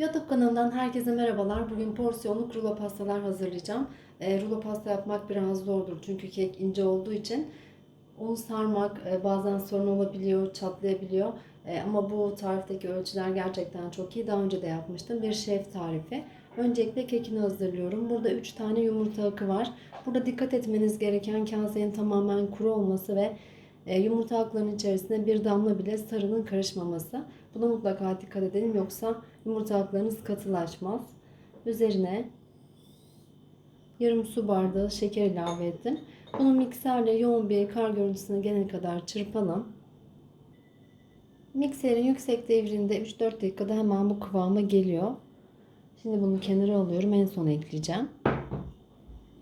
YouTube kanalından herkese merhabalar. Bugün porsiyonluk rulo pastalar hazırlayacağım. E, rulo pasta yapmak biraz zordur çünkü kek ince olduğu için onu sarmak e, bazen sorun olabiliyor, çatlayabiliyor. E, ama bu tarifteki ölçüler gerçekten çok iyi. Daha önce de yapmıştım. Bir şef tarifi. Öncelikle kekini hazırlıyorum. Burada 3 tane yumurta akı var. Burada dikkat etmeniz gereken kasenin tamamen kuru olması ve e, yumurta aklarının içerisine bir damla bile sarının karışmaması. Buna mutlaka dikkat edelim yoksa yumurta aklarınız katılaşmaz. Üzerine yarım su bardağı şeker ilave ettim. Bunu mikserle yoğun bir kar görüntüsüne gelene kadar çırpalım. Mikserin yüksek devrinde 3-4 dakikada hemen bu kıvama geliyor. Şimdi bunu kenara alıyorum. En son ekleyeceğim.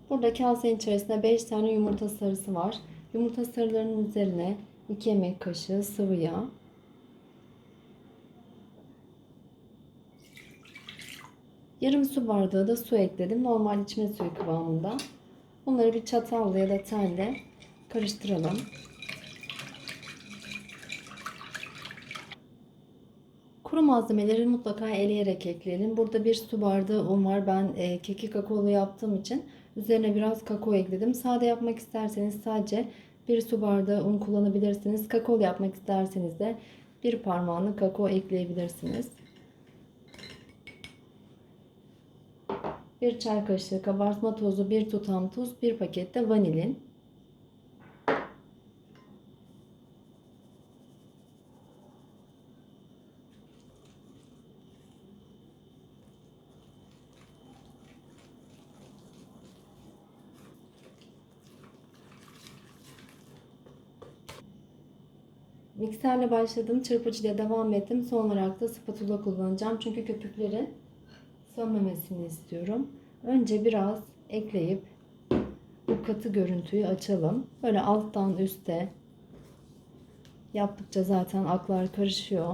Burada kasenin içerisinde 5 tane yumurta sarısı var. Yumurta sarılarının üzerine 2 yemek kaşığı sıvı yağ. Yarım su bardağı da su ekledim. Normal içme suyu kıvamında. Bunları bir çatalla ya da telle karıştıralım. Kuru malzemeleri mutlaka eleyerek ekleyelim. Burada bir su bardağı un var. Ben e, keki kakaolu yaptığım için üzerine biraz kakao ekledim. Sade yapmak isterseniz sadece bir su bardağı un kullanabilirsiniz. Kakaolu yapmak isterseniz de bir parmağını kakao ekleyebilirsiniz. Bir çay kaşığı kabartma tozu, bir tutam tuz, bir paket de vanilin. Mikserle başladım. Çırpıcıyla devam ettim. Son olarak da spatula kullanacağım. Çünkü köpüklerin sönmemesini istiyorum. Önce biraz ekleyip bu katı görüntüyü açalım. Böyle alttan üste yaptıkça zaten aklar karışıyor.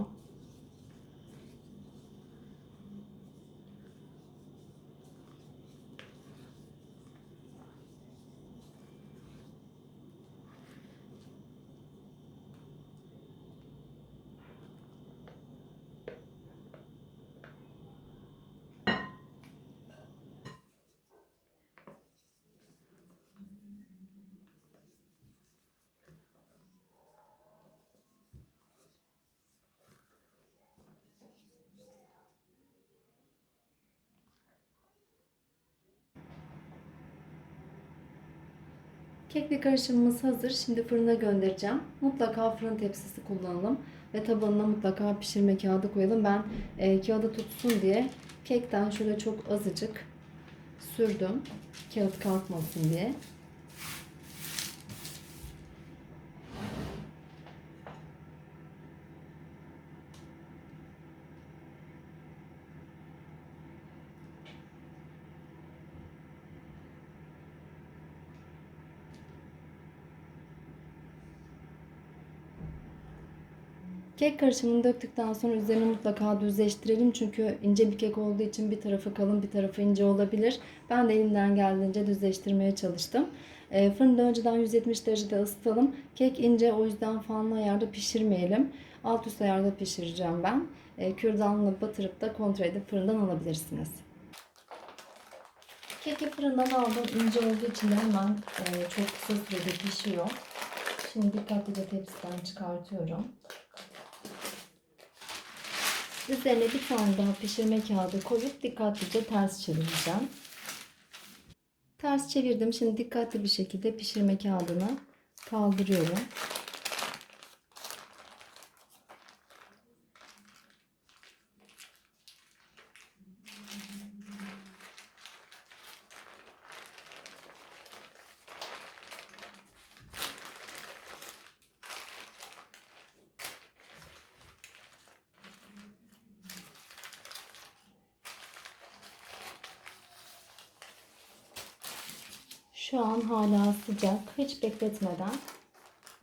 Kekli karışımımız hazır. Şimdi fırına göndereceğim. Mutlaka fırın tepsisi kullanalım. Ve tabanına mutlaka pişirme kağıdı koyalım. Ben e, kağıdı tutsun diye kekten şöyle çok azıcık sürdüm. Kağıt kalkmasın diye. Kek karışımını döktükten sonra üzerine mutlaka düzleştirelim. Çünkü ince bir kek olduğu için bir tarafı kalın bir tarafı ince olabilir. Ben de elimden geldiğince düzleştirmeye çalıştım. E, fırında önceden 170 derecede ısıtalım. Kek ince o yüzden fanlı ayarda pişirmeyelim. Alt üst ayarda pişireceğim ben. E, kürdanla batırıp da kontrol edip fırından alabilirsiniz. Keki fırından aldım. İnce olduğu için hemen e, çok kısa sürede pişiyor. Şimdi dikkatlice tepsiden çıkartıyorum. Üzerine bir tane daha pişirme kağıdı koyup dikkatlice ters çevireceğim. Ters çevirdim. Şimdi dikkatli bir şekilde pişirme kağıdını kaldırıyorum. Şu an hala sıcak. Hiç bekletmeden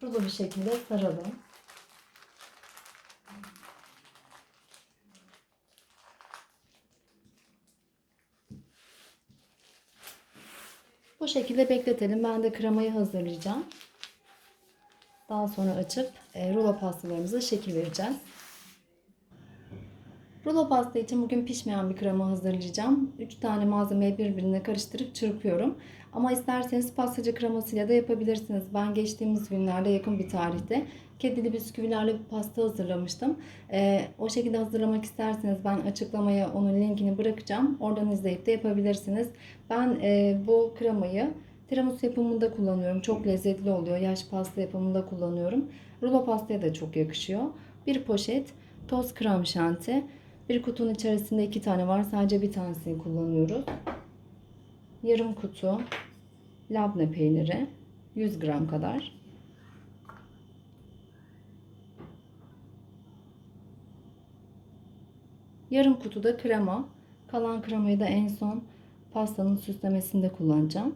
rulo bir şekilde saralım. Bu şekilde bekletelim. Ben de kremayı hazırlayacağım. Daha sonra açıp e, rulo pastalarımıza şekil vereceğiz. Rulo pasta için bugün pişmeyen bir krema hazırlayacağım. 3 tane malzemeyi birbirine karıştırıp çırpıyorum. Ama isterseniz pastacı kremasıyla da yapabilirsiniz. Ben geçtiğimiz günlerde yakın bir tarihte kedili bisküvilerle bir pasta hazırlamıştım. Ee, o şekilde hazırlamak isterseniz ben açıklamaya onun linkini bırakacağım. Oradan izleyip de yapabilirsiniz. Ben e, bu kremayı tiramisu yapımında kullanıyorum. Çok lezzetli oluyor. Yaş pasta yapımında kullanıyorum. Rulo pastaya da çok yakışıyor. Bir poşet toz krem şanti. Bir kutunun içerisinde iki tane var. Sadece bir tanesini kullanıyoruz. Yarım kutu labne peyniri. 100 gram kadar. Yarım kutu da krema. Kalan kremayı da en son pastanın süslemesinde kullanacağım.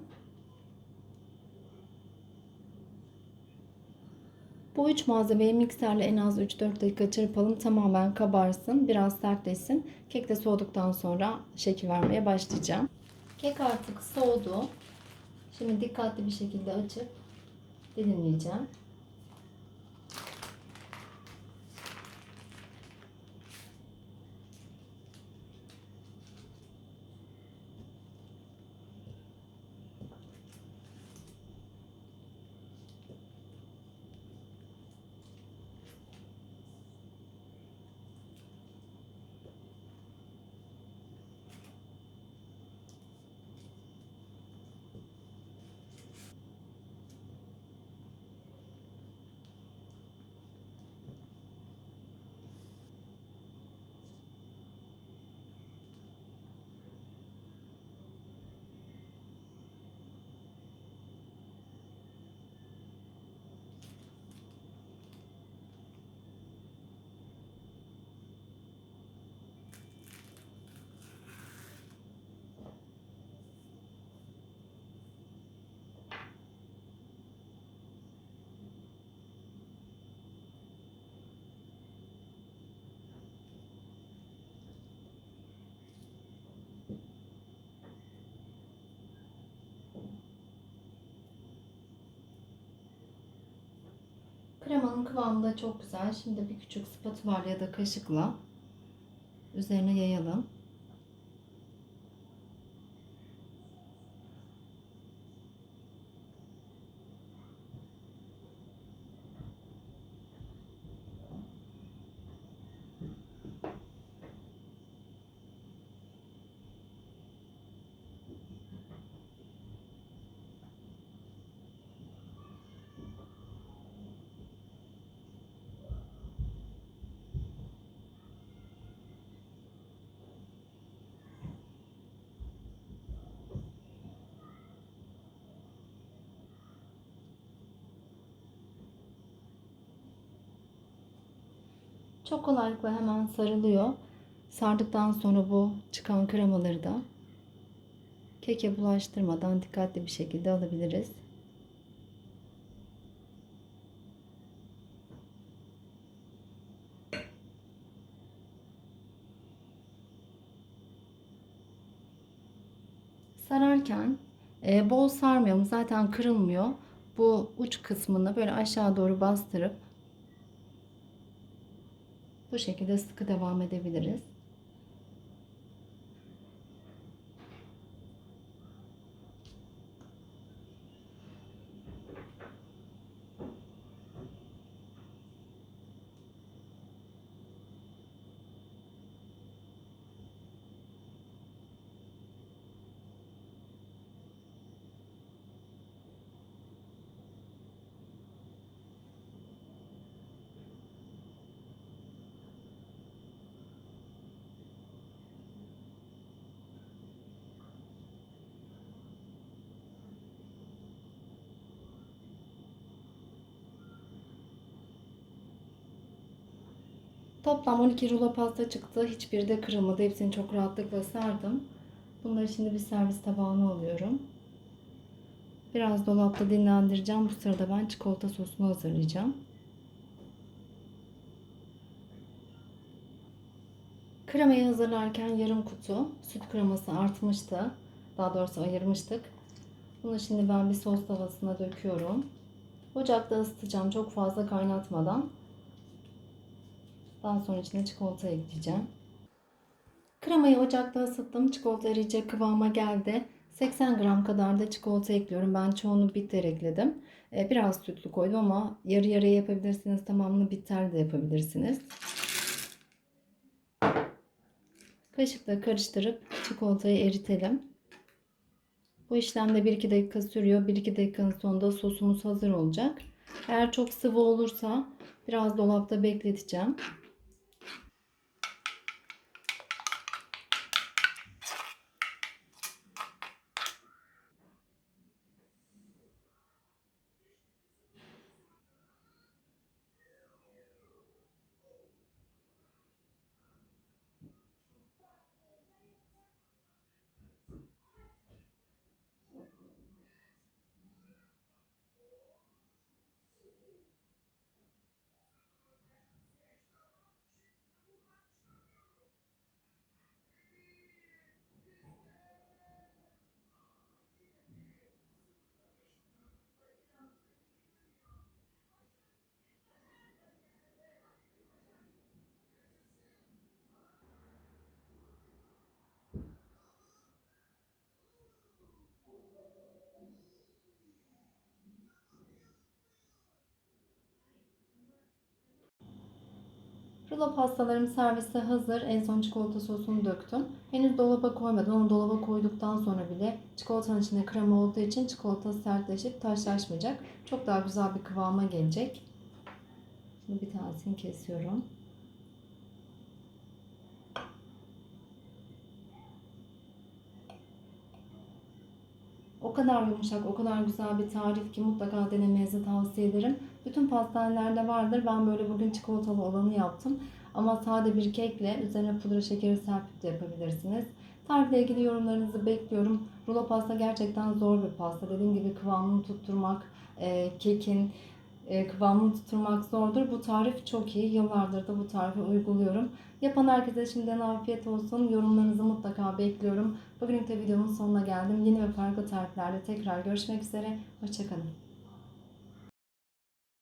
Bu üç malzemeyi mikserle en az 3-4 dakika çırpalım. Tamamen kabarsın. Biraz sertleşsin. Kek de soğuduktan sonra şekil vermeye başlayacağım. Kek artık soğudu. Şimdi dikkatli bir şekilde açıp dilimleyeceğim. Kremanın kıvamı da çok güzel. Şimdi bir küçük spatula ya da kaşıkla üzerine yayalım. Çok kolaylıkla hemen sarılıyor. Sardıktan sonra bu çıkan kremaları da keke bulaştırmadan dikkatli bir şekilde alabiliriz. Sararken e, bol sarmayalım. Zaten kırılmıyor. Bu uç kısmını böyle aşağı doğru bastırıp bu şekilde sıkı devam edebiliriz. Toplam 12 rulo pasta çıktı. Hiçbiri de kırılmadı. Hepsini çok rahatlıkla sardım. Bunları şimdi bir servis tabağına alıyorum. Biraz dolapta dinlendireceğim. Bu sırada ben çikolata sosunu hazırlayacağım. Kremayı hazırlarken yarım kutu süt kreması artmıştı. Daha doğrusu ayırmıştık. Bunu şimdi ben bir sos tavasına döküyorum. Ocakta ısıtacağım çok fazla kaynatmadan. Daha sonra içine çikolata ekleyeceğim. Kremayı ocakta ısıttım. Çikolata eriyecek kıvama geldi. 80 gram kadar da çikolata ekliyorum. Ben çoğunu bitter ekledim. Ee, Biraz sütlü koydum ama yarı yarıya yapabilirsiniz. Tamamını bitter de yapabilirsiniz. Kaşıkla karıştırıp çikolatayı eritelim. Bu işlemde 1-2 dakika sürüyor. 1-2 dakikanın sonunda sosumuz hazır olacak. Eğer çok sıvı olursa biraz dolapta bekleteceğim. Rulo pastalarım servise hazır. En son çikolata sosunu döktüm. Henüz dolaba koymadım ama dolaba koyduktan sonra bile çikolatanın içinde krema olduğu için çikolata sertleşip taşlaşmayacak. Çok daha güzel bir kıvama gelecek. Şimdi bir tanesini kesiyorum. O kadar yumuşak, o kadar güzel bir tarif ki mutlaka denemenizi tavsiye ederim. Bütün pastanelerde vardır. Ben böyle bugün çikolatalı olanı yaptım. Ama sade bir kekle üzerine pudra şekeri serpip de yapabilirsiniz. Tarifle ilgili yorumlarınızı bekliyorum. Rulo pasta gerçekten zor bir pasta. Dediğim gibi kıvamını tutturmak, e, kekin kıvamını tutturmak zordur. Bu tarif çok iyi. Yıllardır da bu tarifi uyguluyorum. Yapan herkese şimdiden afiyet olsun. Yorumlarınızı mutlaka bekliyorum. Bugünlük de videomun sonuna geldim. Yeni ve farklı tariflerde tekrar görüşmek üzere. Hoşçakalın.